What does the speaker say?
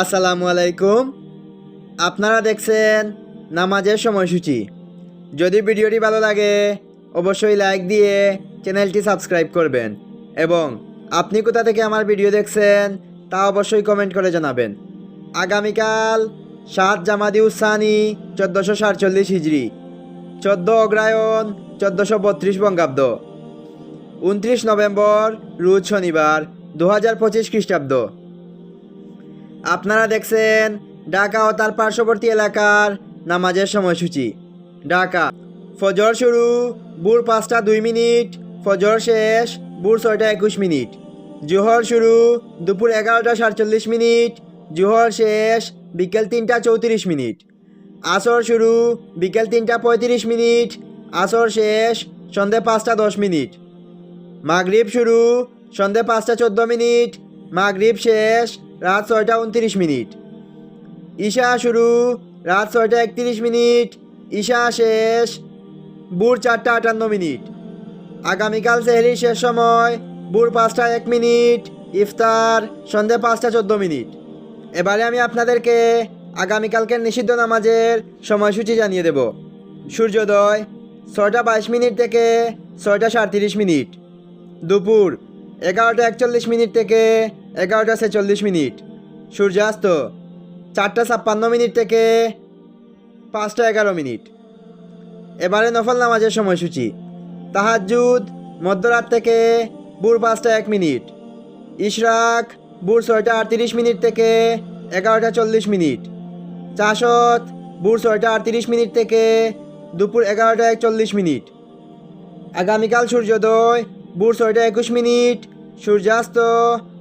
আসসালামু আলাইকুম। আপনারা দেখছেন নামাজের সময়সূচি। যদি ভিডিওটি ভালো লাগে, অবশ্যই লাইক দিয়ে চ্যানেলটি সাবস্ক্রাইব করবেন এবং আপনি কোথা থেকে আমার ভিডিও দেখছেন তা অবশ্যই কমেন্ট করে জানাবেন। আগামীকাল সাত জামাদি উসানি, চোদ্দোশো সাতচল্লিশ হিজড়ি চোদ্দ অগ্রায়ণ, চোদ্দোশো বত্রিশ বঙ্গাব্দ। উনত্রিশ নভেম্বর, রোজ শনিবার দু হাজার পঁচিশ খ্রিস্টাব্দ। আপনারা দেখছেন ঢাকা ও তার পার্শ্ববর্তী এলাকার নামাজের সময়সূচি। ঢাকা, ফজর শুরু, ভোর পাঁচটা দুই মিনিট, ফজর শেষ, ভোর ছয়টা একুশ মিনিট। জোহর শুরু, দুপুর এগারোটা সাতচল্লিশ মিনিট, জোহর শেষ, বিকেল তিনটা চৌত্রিশ মিনিট। আসর শুরু, বিকেল তিনটা পঁয়ত্রিশ মিনিট, আসর শেষ, সন্ধে পাঁচটা দশ মিনিট। মাগরীব শুরু, সন্ধে পাঁচটা চোদ্দ মিনিট, মাগরীব শেষ রাত ছয়টা উনত্রিশ মিনিট। ঈশা, শুরু। রাত ছয়টা একত্রিশ মিনিট। ঈশা, শেষ। ভোর চারটা আটান্ন মিনিট। আগামীকাল সেহরির শেষ সময়। ভোর পাঁচটা এক মিনিট। ইফতার, সন্ধে পাঁচটা চোদ্দ মিনিট। এবারে আমি আপনাদেরকে আগামীকালকের নিষিদ্ধ নামাজের সময়সূচি জানিয়ে দেব। সূর্যোদয়, ছয়টা বাইশ মিনিট থেকে ছয়টা সাঁত্রিশ মিনিট। দুপুর, এগারোটা একচল্লিশ মিনিট থেকে এগারোটা ছেচল্লিশ মিনিট। সূর্যাস্ত, চারটা ছাপ্পান্ন মিনিট থেকে পাঁচটা এগারো মিনিট। এবারে নফল নামাজের সময়সূচি। তাহাজুদ মধ্যরাত থেকে ভোর পাঁচটা এক মিনিট। ইশরাক, ভোর ছয়টা আটত্রিশ মিনিট থেকে এগারোটা চল্লিশ মিনিট। চাষত, ভোর ছয়টা আটত্রিশ মিনিট থেকে দুপুর এগারোটা একচল্লিশ মিনিট। আগামীকাল সূর্যোদয়, ভোর ছয়টা একুশ মিনিট। সূর্যাস্ত